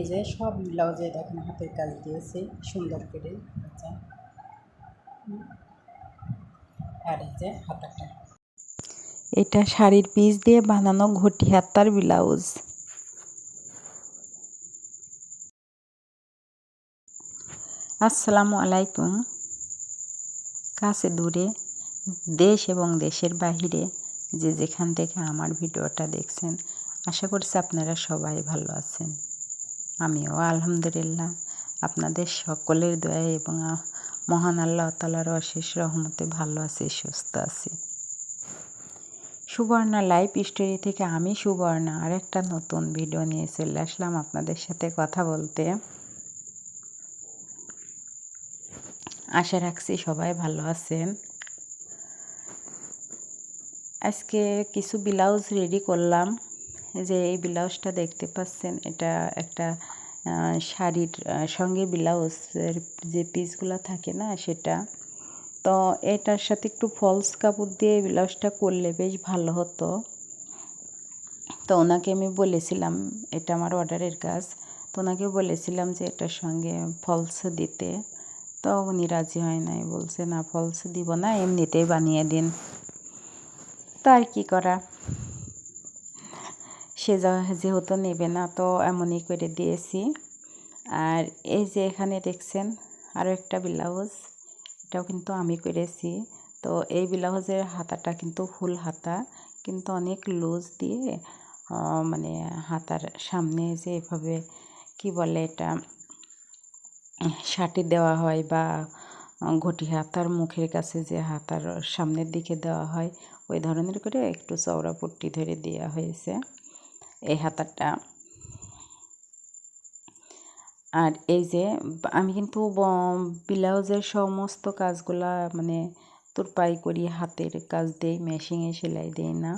এই যে সব ব্লাউজে দেখেন হাতের কাজ দিয়েছি, সুন্দর করে আচ্ছা। আর এই যে হাতাটা। এটা শাড়ির পিস দিয়ে বানানো ঘটি হাতার ব্লাউজ। আসসালামু আলাইকুম। কাছে দূরে, দেশ এবং দেশের বাহিরে, যে যেখান থেকে আমার ভিডিওটা দেখছেন, আশা করছি আপনারা সবাই ভালো আছেন। আমিও আলহামদুলিল্লাহ। আপনাদের সকলের দয়া এবং মহান আল্লাহ তালার অশেষ রহমতে ভালো আছি, সুস্থ আছি। সুবর্ণা লাইফ স্টোরি থেকে আমি সুবর্ণা আরেকটা নতুন ভিডিও নিয়ে চলে আসলাম আপনাদের সাথে কথা বলতে। আশা রাখছি সবাই ভালো আছেন। আজকে কিছু ব্লাউজ রেডি করলাম। যে এই ব্লাউজটা দেখতে পাচ্ছেন, এটা একটা শাড়ির সঙ্গে ব্লাউজের যে পিসগুলো থাকে না সেটা। তো এটার সাথে একটু ফলস কাপড় দিয়ে ব্লাউজটা করলে বেশ ভালো হতো। তো ওনাকে আমি বলেছিলাম, এটা আমার অর্ডারের কাজ। তো ওনাকে বলেছিলাম যে এটার সঙ্গে ফলস দিতে। তো উনি রাজি হয় নাই, বলছে না ফলস দিব না, এমনিতেই বানিয়ে দিন। তো আর কি করা? সে যেহেতু নেবে না, তো এমনই করে দিয়েছি। আর এই যে এখানে দেখছেন আরও একটা ব্লাউজ, এটাও কিন্তু আমি করেছি। তো এই ব্লাউজের হাতাটা কিন্তু ফুল হাতা, কিন্তু অনেক লুজ দিয়ে মানে হাতার সামনে যে এভাবে কি বলে এটা শাটি দেওয়া হয় বা ঘটি হাতার মুখের কাছে যে হাতার সামনের দিকে দেওয়া হয়, ওই ধরনের করে একটু চওড়া পট্টি ধরে দেওয়া হয়েছে। এই হাতাটা আর এই যে, আমি কিন্তু ব্লাউজের সমস্ত কাজগুলা মানে তুরপাই করি, হাতের কাজ দেই, মেশিনে সেলাই দেই না।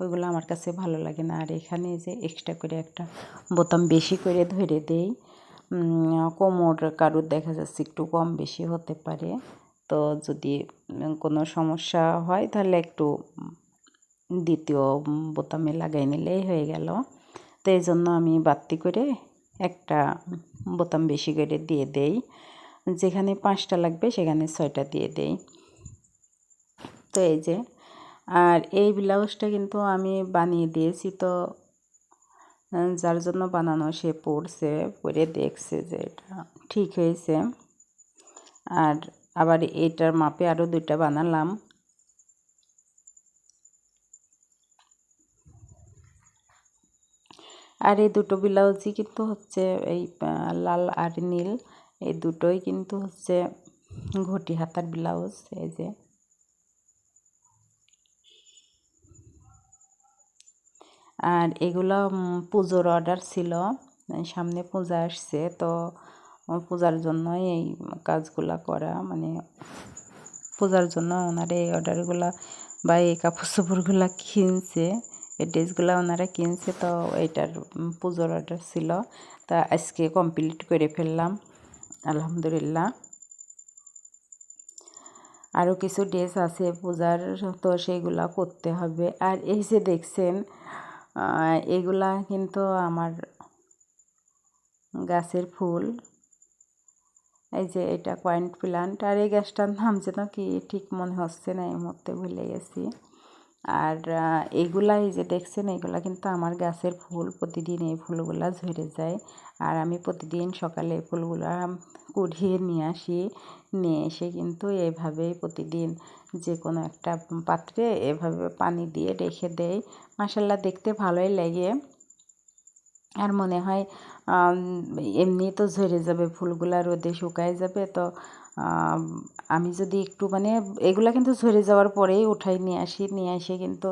ওইগুলো আমার কাছে ভালো লাগে না। আর এখানে যে এক্সট্রা করে একটা বোতাম বেশি করে ধরে দেই। কোমর কারুর দেখা যাচ্ছে একটু কম বেশি হতে পারে। তো যদি কোনো সমস্যা হয় তাহলে একটু দ্বিতীয় বোতামে লাগাই নিলেই হয়ে গেল। তো এই জন্য আমি বাড়তি করে একটা বোতাম বেশি করে দিয়ে দেই। যেখানে পাঁচটা লাগবে সেখানে ছয়টা দিয়ে দেই। তো এই যে, আর এই ব্লাউজটা কিন্তু আমি বানিয়ে দিয়েছি তো, যার জন্য বানানো সে পড়ছে পরে দেখছে যে এটা ঠিক হয়েছে। আর আবার এটার মাপে আরও দুইটা বানালাম। আর এই দুটো ব্লাউজই কিন্তু হচ্ছে এই লাল আর নীল, এই দুটোই কিন্তু হচ্ছে ঘটি হাতার ব্লাউজ, এই যে। আর এগুলো পুজোর অর্ডার ছিল, সামনে পূজা আসছে, তো পূজার জন্যই এই কাজগুলা করা মানে পূজার জন্য ওনার এই অর্ডারগুলা বা এই কাপড় চোপড়গুলা কিনছে। এই ড্রেসগুলো ওনারা কিনছে তো এইটার পুজোর অর্ডার ছিল। তা আজকে কমপ্লিট করে ফেললাম, আলহামদুলিল্লাহ। আরও কিছু ড্রেস আছে, পূজার তো সেইগুলা করতে হবে। আর এই যে দেখছেন এগুলা কিন্তু আমার গাছের ফুল। এই যে এটা পয়েন্ট প্লান্ট আর এই গাছটার নাম যেন কি ঠিক মনে হচ্ছে না, এই মুহূর্তে ভুলে গেছি। আর এইগুলা এই যে দেখছেন এইগুলা কিন্তু আমার গাছের ফুল। প্রতিদিন এই ফুলগুলা ঝরে যায়। আর আমি প্রতিদিন সকালে ফুলগুলা কুড়িয়ে নিয়ে আসি। নিয়ে এসে কিন্তু এইভাবেই প্রতিদিন যে কোনো একটা পাত্রে এভাবে পানি দিয়ে রেখে দেই। মাসাল্লাহ দেখতে ভালোই লাগে। আর মনে হয় এমনি তো ঝরে যাবে, ফুলগুলা রোদে শুকায় যাবে। তো আম, যদি একটু মানে এগুলা কিন্তু ঝরে যাওয়ার পরেই উঠাই নিয়ে আসি নিয়ে এসে কিন্তু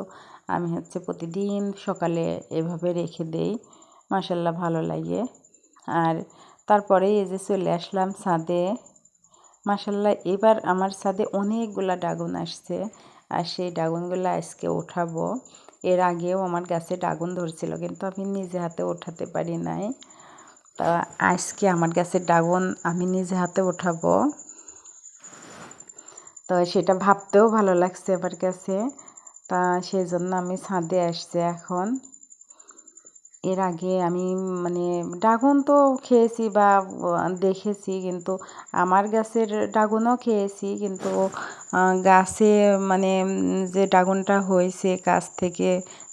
আমি হচ্ছে প্রতিদিন সকালে এভাবে রেখে দেই। মাসাল্লাহ ভালো লাগে। আর তারপরে এই যে চলে আসলাম ছাদে। মাসাল্লাহ এবার আমার ছাদে অনেকগুলা ড্রাগন আসছে আর সেই ডাগুনগুলো আজকে ওঠাবো। এর আগেও আমার গাছে ডাগুন ধরছিল কিন্তু আমি নিজে হাতে ওঠাতে পারি নাই। তা আজকে আমার গাছের ডাগুন আমি নিজে হাতে ওঠাবো। তো সেটা ভাবতেও ভালো লাগছে আমার কাছে। তা সেই জন্য আমি ছাদে আসছি এখন। এর আগে আমি মানে ড্রাগন তো খেয়েছি বা দেখেছি কিন্তু আমার গাছের ড্রাগনও খেয়েছি কিন্তু গাছে মানে যে ড্রাগনটা হয়েছে কাছ থেকে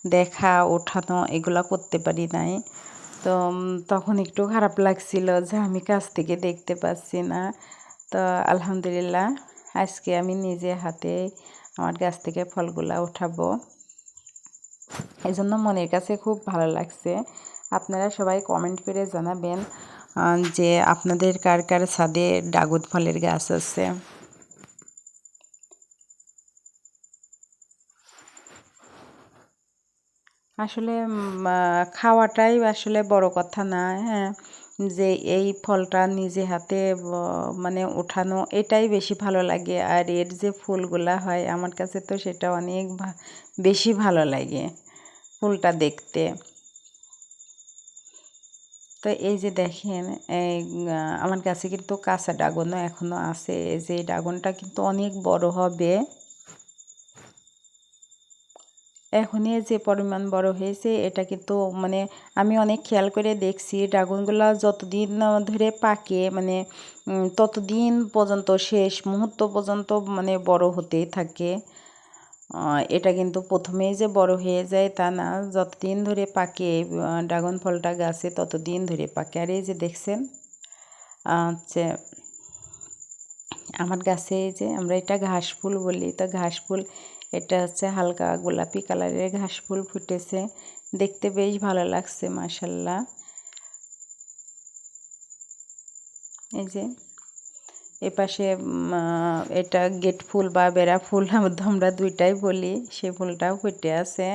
দেখা, ওঠানো এগুলো করতে পারি নাই। তো তখন একটু খারাপ লাগছিল যে আমি কাছ থেকে দেখতে পাচ্ছি না। তো আলহামদুলিল্লাহ। আজকে আমি নিজে হাতে আমার গাছ থেকে ফলগুলা উঠাবো। এই জন্য মনের কাছে খুব ভালো লাগছে। আপনারা সবাই কমেন্ট করে জানাবেন যে আপনাদের কার কার ছাদে ডাগুদ ফলের গাছ আছে। আসলে খাওয়াটাই আসলে বড় কথা না হ্যাঁ। যে এই ফলটা নিজে হাতে মানে ওঠানো এটাই বেশি ভালো লাগে। আর এর যে ফুলগুলা হয়, আমার কাছে তো সেটা অনেক বেশি ভালো লাগে ফুলটা দেখতে। তো এই যে দেখেন আমার কাছে কিন্তু কাঁচা ড্রাগনও এখনও আছে। যে ড্রাগনটা কিন্তু অনেক বড় হবে। এখনই যে পরিমাণ বড় হয়েছে, এটা কিন্তু মানে আমি অনেক খেয়াল করে দেখছি, ড্রাগনগুলো যতদিন ধরে পাকে মানে ততদিন পর্যন্ত, শেষ মুহূর্ত পর্যন্ত মানে বড় হতেই থাকে। এটা কিন্তু প্রথমেই যে বড় হয়ে যায় তা না, যতদিন ধরে পাকে ড্রাগন ফলটা গাছে ততদিন ধরে পাকে। আর এই যে দেখছেন হচ্ছে আমার গাছে এই যে আমরা এটা ঘাস ফুল বলি, তো ঘাস ফুল এটা হচ্ছে হালকা গোলাপি কালারের ঘাস ফুল ফুটেছে। দেখতে বেশ ভালো লাগছে মাসাল্লাহ এই যে এপাশে এটা গেট ফুল বা বেড়া ফুল, আমরা দুইটাই বলি, সে ফুলটাও ফুটে আছে।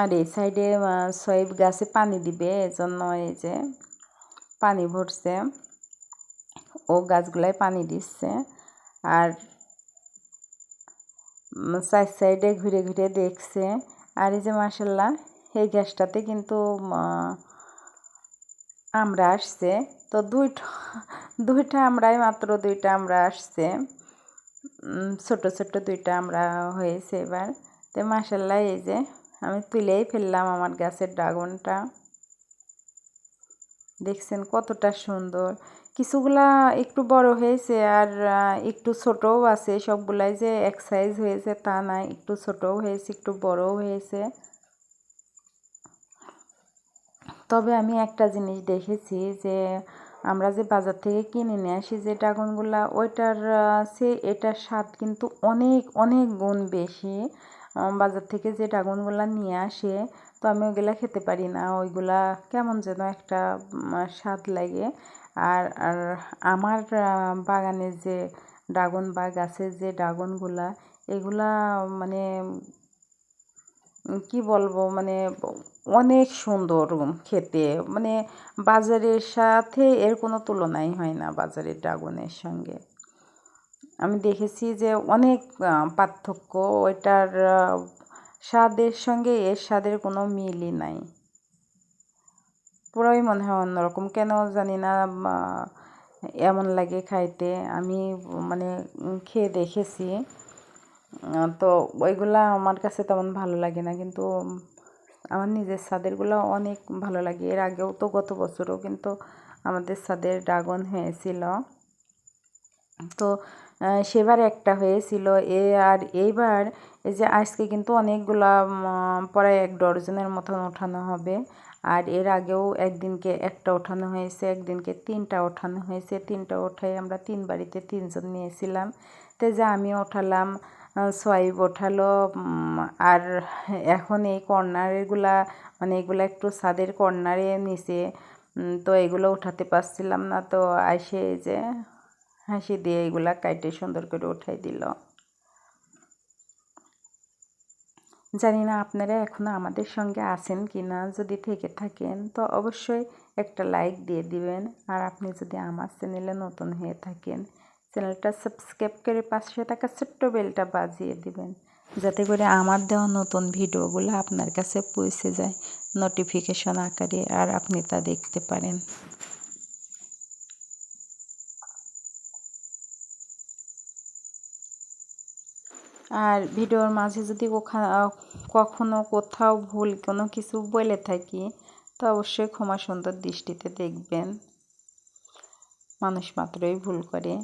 আর এই সাইডে সয়েব গাছে পানি দিবে, এজন্য এই যে পানি ভরছে। ও গাছগুলায় পানি দিচ্ছে। আর সাইড সাইডে ঘুরে ঘুরে দেখছে। আর এই যে মাসাল্লাহ এই গ্যাসটাতে কিন্তু আমরা আসছে। তো দুইটা দুইটা আমরাই মাত্র দুইটা আমরা আসছে। ছোট ছোট দুইটা আমরা হয়েছে এবার। তো মাসাল্লাহ এই যে, আমি তুলেই ফেললাম আমার গাছের ড্রাগনটা। দেখছেন কতটা সুন্দর। কিছুগুলা একটু বড় হয়েছে আর একটু ছোটও আছে। সবগুলাই যে এক সাইজ হয়েছে তা না, একটু ছোটও হয়েছে, একটু বড়ও হয়েছে। তবে আমি একটা জিনিস দেখেছি যে, আমরা যে বাজার থেকে কিনে নিয়ে আসি যে ড্রাগনগুলা, ওইটার সে এটার স্বাদ কিন্তু অনেক অনেক গুণ বেশি। বাজার থেকে যে ড্রাগনগুলা নিয়ে আসে, তো আমি ওইগুলা খেতে পারি না। ওইগুলা কেমন যেন একটা স্বাদ লাগে। আর আর আমার বাগানের যে ড্রাগন বা গাছের যে ড্রাগনগুলা, এগুলা মানে কি বলব মানে অনেক সুন্দর খেতে। মানে বাজারের সাথে এর কোনো তুলনাই হয় না বাজারের ড্রাগনের সঙ্গে। আমি দেখেছি যে অনেক পার্থক্য, ওইটার স্বাদের সঙ্গে এর স্বাদের কোনো মিলই নাই। পুরোই মনে হয় অন্যরকম। কেন জানি না এমন লাগে খাইতে। আমি মানে খেয়ে দেখেছি। তো ওইগুলা আমার কাছে তেমন ভালো লাগে না। কিন্তু আমার নিজের স্বাদেরগুলো অনেক ভালো লাগে। এর আগেও তো গত বছরও কিন্তু আমাদের স্বাদের ড্রাগন হয়েছিল। তো সেবার একটা হয়েছিল। এ আর এইবার এই যে আজকে কিন্তু অনেকগুলা প্রায় এক ডজনের মতন ওঠানো হবে। আর এর আগেও একদিনকে একটা ওঠানো হয়েছে, একদিনকে তিনটা ওঠানো হয়েছে। তিনটা ওঠাই আমরা তিন বাড়িতে তিনজন নিয়েছিলাম। তো যে আমি ওঠালাম সোয়াইব ওঠালো আর এখন এই কর্নারগুলা মানে এগুলো একটু ছাদের কর্নারে নিচে তো এগুলো উঠাতে পারছিলাম না। তো আসে যে হাসি দিয়ে এগুলা কাইটে সুন্দর করে উঠাই দিল। জানি না আপনারা এখনও আমাদের সঙ্গে আছেন কি না যদি থেকে থাকেন তো অবশ্যই একটা লাইক দিয়ে দিবেন। আর আপনি যদি আমার চ্যানেলে নতুন হয়ে থাকেন চ্যানেলটা সাবস্ক্রাইব করে পাশে থাকা ছোট্ট বেলটা বাজিয়ে দিবেন, যাতে করে আমার দেওয়া নতুন ভিডিওগুলো আপনার কাছে পৌঁছে যায় নোটিফিকেশন আকারে আর আপনি তা দেখতে পারেন। আর ভিডিওর মাঝে যদি কখনো কোথাও ভুল কোনো কিছু বলে থাকি, তো অবশ্যই ক্ষমা সুন্দর দৃষ্টিতে দেখবেন। মানুষ মাত্রই ভুল করে।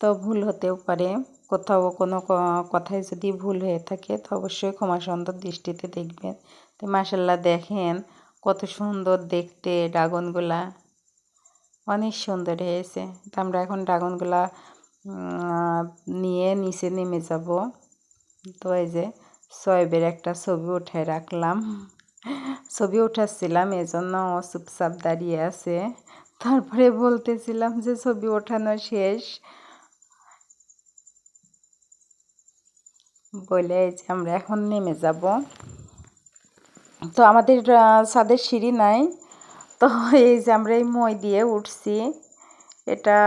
তো ভুল হতেও পারে। কোথাও কোনো কথায় যদি ভুল হয়ে থাকে, তো অবশ্যই ক্ষমা সুন্দর দৃষ্টিতে দেখবেন। তো মাসাল্লাহ দেখেন কত সুন্দর দেখতে ড্রাগনগুলা। অনেক সুন্দর হয়েছে। তো আমরা এখন ড্রাগনগুলা নিয়ে নিচে নেমে যাব। তো এই যে সয়েবের একটা ছবি উঠায় রাখলাম। ছবি উঠাচ্ছিলাম, এজন্য চুপচাপ দাঁড়িয়ে আছে। তারপরে বলতেছিলাম যে ছবি ওঠানো শেষ। বলে যে আমরা এখন নেমে যাব। তো আমাদের ছাদের সিঁড়ি নাই। তো এই যে আমরা এই মই দিয়ে উঠছি। এটা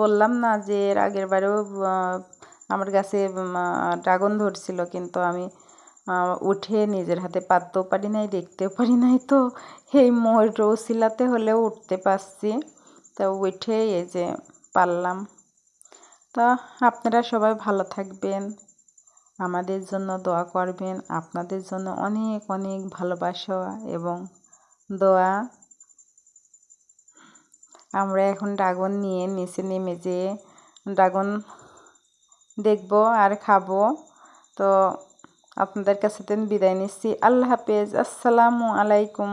বললাম না যে এর আগের বারেও আমার কাছে ড্রাগন ধরছিল, কিন্তু আমি উঠে নিজের হাতে পাততেও পারি নাই, দেখতেও পারি নাই, তো এই মই রৌসিলাতে হলেও উঠতে পারছি। তো উঠে এই যে পারলাম। তো আপনারা সবাই ভালো থাকবেন, আমাদের জন্য দোয়া করবেন, আপনাদের জন্য অনেক অনেক ভালোবাসা এবং দোয়া। আমরা এখন ড্রাগন নিয়ে নিচে নেমে যেয়ে ড্রাগন দেখব আর খাব। তো আপনাদের কাছে বিদায় নিচ্ছি। আল্লাহ হাফেজ। আসসালামু আলাইকুম।